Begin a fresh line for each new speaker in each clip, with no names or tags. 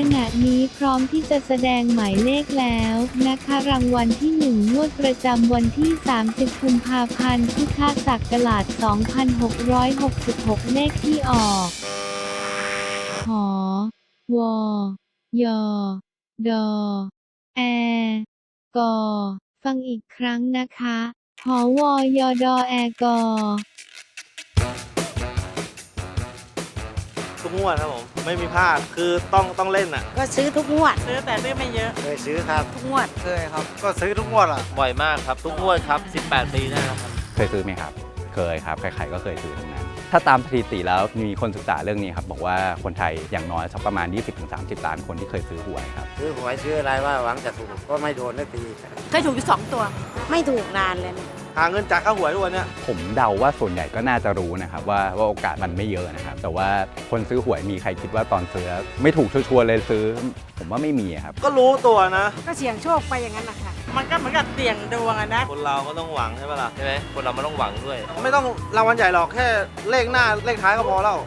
ขณะนี้พร้อมที่จะแสดงหมายเลขแล้วนะคะรางวัลที่ 1 งวดประจำวันที่ 30 กุมภาพันธ์ พุทธศักราช 2666 เลขที่ออกหอวอยอดอแอกอฟังอีกครั้งนะคะหอวอยอดอแอกอ
ทุกงวดครับผม ไม่มีพลาดคือต้องต้องเล่นอะ
ก็ซื้อทุกงวด
ซื้อแต่ซื้อไม่เยอะ
เคยซื้อครับ
ทุกงวด
เคยครับ ก็ซื้อทุกงวดอะ
บ่อยมากครับ ทุกงวดครับ 18 ปีได้แล้วครับ
เคยซื้อไหมครับ เคยครับ ใครๆก็เคยซื้อทั้งนั้น ถ้าตามสถิติแล้วมีคนศึกษาเรื่องนี้ครับ บอกว่าคนไทยอย่างน้อยสักประมาณ 20-30 ล้านคนที่เคยซื้อหวยครับ
ซื้อหวยซื้ออะไรว่าหวังจะถูกก็ไม่โดนได้ตี
เคยถูกอยู่สองตัว
ไม่ถูกนานเลยนะ
หาเงินจากค่าหวยทุกวันเนี้ย
ผมเดาว่าส่วนใหญ่ก็น่าจะรู้นะครับว่าว่าโอกาสมันไม่เยอะนะครับแต่ว่าคนซื้อหวยมีใครคิดว่าตอนซื้อ ไม่ถูกชัวร์ๆเลยซื้อ ผมว่าไม่มีอะครับ
ก็รู้ตัวนะ
ก็เสี่ยงโชคไปอย่างนั้นนะคะ
มันก็เหมือนกับเสี่ยงดวงอะนะ
คนเราก็ต้องหวังใช่ปะล่ะ
ใช่ไหมคนเรามันต้องหวังด้วย
ไม่ต้องรางวัลใหญ่หรอกแค่เลขหน้าเลขท้ายก็พอแล้ว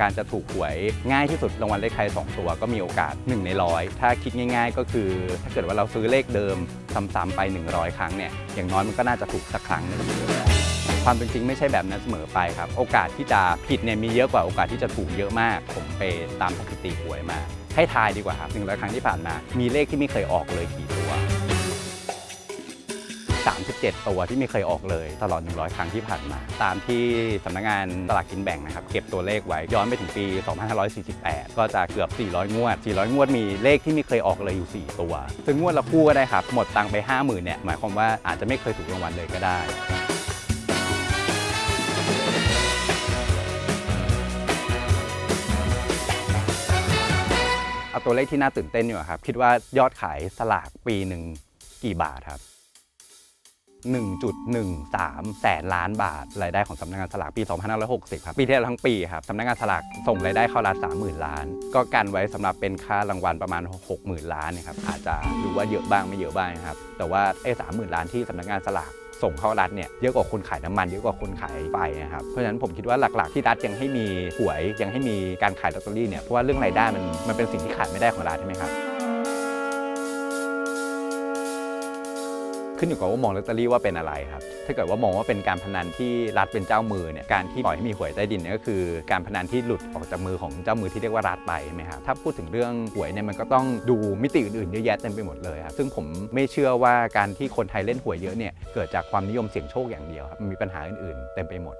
การจะถูกหวยง่ายที่สุดรางวัลเลขไทย2ตัวก็มีโอกาส 1 ในร้อยถ้าคิดง่าย ๆ ก็คือ ถ้าเกิดว่าเราซื้อเลขเดิมซ้ำๆไป 100 ครั้งเนี่ยอย่างน้อยมันก็น่าจะถูกสักครั้งหนึงความเป็นจริงไม่ใช่แบบนั้นเสมอไปครับ โอกาสที่จะผิดเนี่ยมีเยอะกว่าโอกาสที่จะถูกเยอะมาก ผมไปตามสถิติหวยมา ให้ทายดีกว่าครับ100ครั้งที่ผ่านมา มีเลขที่ไม่เคยออกเลยกี่ตัว 37 ตัวที่ไม่เคยออกเลยตลอด 100 ครั้งที่ผ่านมา ตามที่สำนักงานสลากกินแบ่งนะครับเก็บตัวเลขไว้ย้อนไปถึงปี 2548 ก็จะเกือบ 400 งวด 400 งวดมีเลขที่ไม่เคยออกเลยอยู่ 4 ตัว ซึ่งงวดละคู่ก็ได้ครับ หมดตังค์ไป 50,000เนี่ยหมายความว่าอาจจะไม่เคยถูกรางวัลเลยก็ได้เอาตัวเลขที่น่าตื่นเต้นอยู่ครับ คิดว่ายอดขายสลากปีหนึ่งกี่บาทครับ 1.13 แสนล้านบาท รายได้ของสำนักงานสลากปี 2560 ครับ ปีที่แล้วทั้งปีครับสำนักงานสลากส่งรายได้เข้ารัฐ30,000 ล้าน ก็กันไว้สำหรับเป็นค่ารางวัลประมาณ 60,000 ล้านนะครับอาจจะดูว่าเยอะบ้างไม่เยอะบ้างนะครับแต่ว่าไอ้30,000 ล้านที่สำนักงานสลากส่งเข้ารัฐเนี่ยเยอะกว่าคนขายน้ำมันเยอะกว่าคนขายไฟนะครับเพราะฉะนั้นผมคิดว่าหลักๆที่รัฐยังให้มีหวยยังให้มีการขายลอตเตอรี่เนี่ยเพราะว่าเรื่องรายได้มันมันเป็นสิ่งที่ขาดไม่ได้ของรัฐใช่ไหมครับ ขึ้นอยู่กับว่ามองลอตเตอรี่ว่าเป็นอะไรครับ ถ้าเกิดว่ามองว่าเป็นการพนันที่รัฐเป็นเจ้ามือเนี่ย การที่ปล่อยให้มีหวยใต้ดินเนี่ยก็คือ การพนันที่หลุดออกจากมือของเจ้ามือที่เรียกว่ารัฐไปใช่ไหมครับ ถ้าพูดถึงเรื่องหวยเนี่ยมันก็ต้องดูมิติอื่นๆเยอะแยะเต็มไปหมดเลยครับ ซึ่งผมไม่เชื่อว่าการที่คนไทยเล่นหวยเยอะเนี่ยเกิดจากความนิยมเสี่ยงโชคอย่างเดียวครับมันมีปัญหาอื่นๆเต็มไปหมด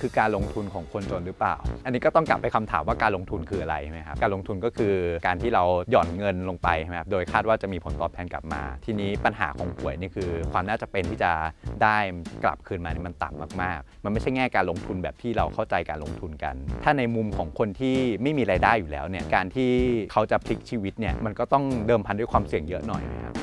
คือการลงทุนของคนจนหรือเปล่า อันนี้ก็ต้องกลับไปคำถามว่าการลงทุนคืออะไรใช่ไหมครับ การลงทุนก็คือการที่เราหย่อนเงินลงไปใช่ไหมครับ โดยคาดว่าจะมีผลตอบแทนกลับมา ทีนี้ปัญหาของหวยนี่คือ ความน่าจะเป็นที่จะได้กลับคืนมานี่มันต่ำมากๆ มันไม่ใช่แง่การลงทุนแบบที่เราเข้าใจการลงทุนกัน ถ้าในมุมของคนที่ไม่มีรายได้อยู่แล้วเนี่ย การที่เขาจะพลิกชีวิตเนี่ย มันก็ต้องเดิมพันด้วยความเสี่ยงเยอะหน่อยนะครับ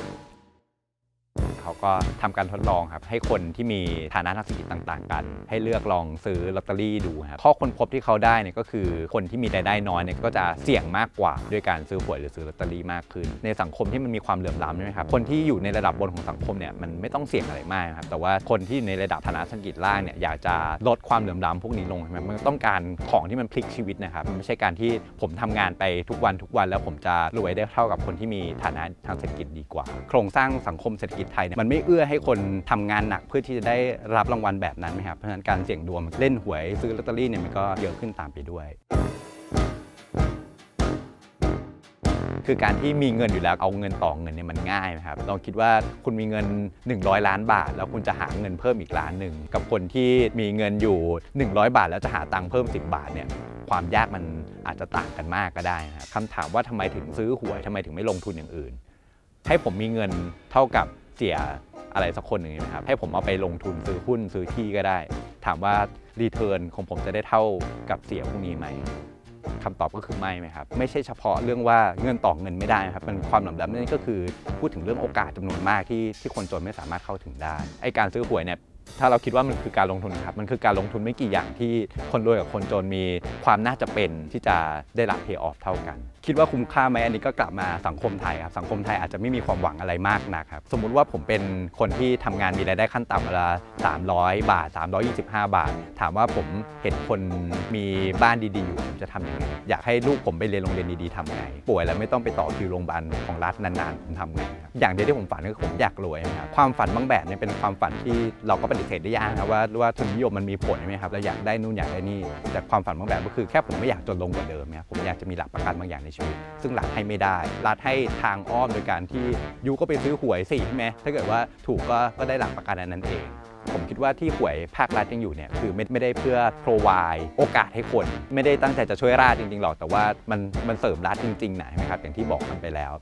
เขาก็ทำการทดลองครับ ให้คนที่มีฐานะทางเศรษฐกิจต่างๆ กัน ให้เลือกลองซื้อลอตเตอรี่ดูครับข้อค้นพบที่เขาได้เนี่ยก็คือคนที่มีรายได้น้อยเนี่ยก็จะเสี่ยงมากกว่าด้วยการซื้อหวยหรือซื้อลอตเตอรี่มากขึ้น ในสังคมที่มันมีความเหลื่อมล้ำใช่ไหมครับคนที่อยู่ในระดับบนของสังคมเนี่ยมันไม่ต้องเสี่ยงอะไรมากครับแต่ว่าคนที่ในระดับฐานะเศรษฐกิจล่างเนี่ยอยากจะลดความเหลื่อมล้ำพวกนี้ลงใช่ไหมมันต้องการของที่มันพลิกชีวิตนะครับมันไม่ใช่การที่ผมทำงานไปทุกวันทุกวัน แล้วผมจะรวยได้เท่ากับคนที่มีฐานะทางเศรษฐกิจดีกว่า โครงสร้างสังคมเศรษฐกิจไทยเนี่ยมันไม่เอื้อให้คนทำงานหนักเพื่อที่จะได้รับรางวัลแบบนั้นนะครับเพราะฉะนั้นการเสี่ยงดวงเล่นหวยซื้อลอตเตอรี่เนี่ยมันก็เยอะขึ้นตามไปด้วยคือการที่มีเงินอยู่แล้วเอาเงินต่อเงินเนี่ยมันง่ายนะครับลองคิดว่าคุณมีเงิน 100 ล้านบาท แล้วคุณจะหาเงินเพิ่มอีกล้านหนึ่งกับคนที่มีเงินอยู่ 100 บาท แล้วจะหาตังค์เพิ่ม 10 บาทเนี่ยความยากมันอาจจะต่างกันมากก็ได้นะครับคำถามว่าทำไมถึงซื้อหวยทำไมถึงไม่ลงทุนอย่างอื่น ให้ผมมีเงินเท่ากับ เสียอะไรสักคนหนึ่งนะครับให้ผมเอาไปลงทุนซื้อหุ้นซื้อที่ก็ได้ ถามว่ารีเทิร์นของผมจะได้เท่ากับเสียพวกนี้ไหมคำตอบก็คือไม่ไหมครับ ไม่ใช่เฉพาะเรื่องว่าเงินต่อเงินไม่ได้นะครับมันความเหลื่อมล้ำนี่ก็คือพูดถึงเรื่องโอกาสจำนวนมากที่ที่คนจนไม่สามารถเข้าถึงได้ไอการซื้อหวยเนี่ย ถ้าเราคิดว่ามันคือการลงทุนครับ มันคือการลงทุนไม่กี่อย่างที่คนรวยกับคนจนมีความน่าจะเป็นที่จะได้รับ pay off เท่ากัน คิดว่าคุ้มค่าไหมอันนี้ก็กลับมาสังคมไทยครับ สังคมไทยอาจจะไม่มีความหวังอะไรมากนักครับ สมมุติว่าผมเป็นคนที่ทำงานมีรายได้ขั้นต่ำเวลา300 บาท 325 บาท ถามว่าผมเห็นคนมีบ้านดีๆอยู่ผมจะทำยังไงอยากให้ลูกผมไปเรียนโรงเรียนดีๆทำไง ป่วยแล้วไม่ต้องไปต่อคิวโรงพยาบาลของรัฐนานๆผมทำไงอย่างเดียวที่ผมฝันก็คือผมอยากรวยนะครับความฝันบางแบบเนี่ยเป็นความฝันที่เราก็เป็นฏิเสธได้ยากนะครับว่าว่าทุนนิยมมันมีผลใช่ไหมครับเราอยากได้นู่นอยากได้นี่แต่ความฝันบางแบบก็คือแค่ผมไม่อยากจนลงกว่าเดิมเนี่ยผมอยากจะมีหลักประกันบางอย่างในชีวิต ซึ่งรัฐให้ไม่ได้ รัฐให้ทางอ้อมโดยการที่ยูก็ไปซื้อหวยสิใช่ไหมถ้าเกิดว่าถูกก็ก็ได้หลักประกันอันนั้นเองผมคิดว่าที่หวยภาครัฐยังอยู่เนี่ยคือไม่ไม่ได้เพื่อ provide โอกาสให้คน ไม่ได้ตั้งใจจะช่วยราชจริงๆหรอกแต่ว่ามันมันเสริมรัฐจริงๆนะใช่ไหมครับอย่างที่บอกกันไปแล้ว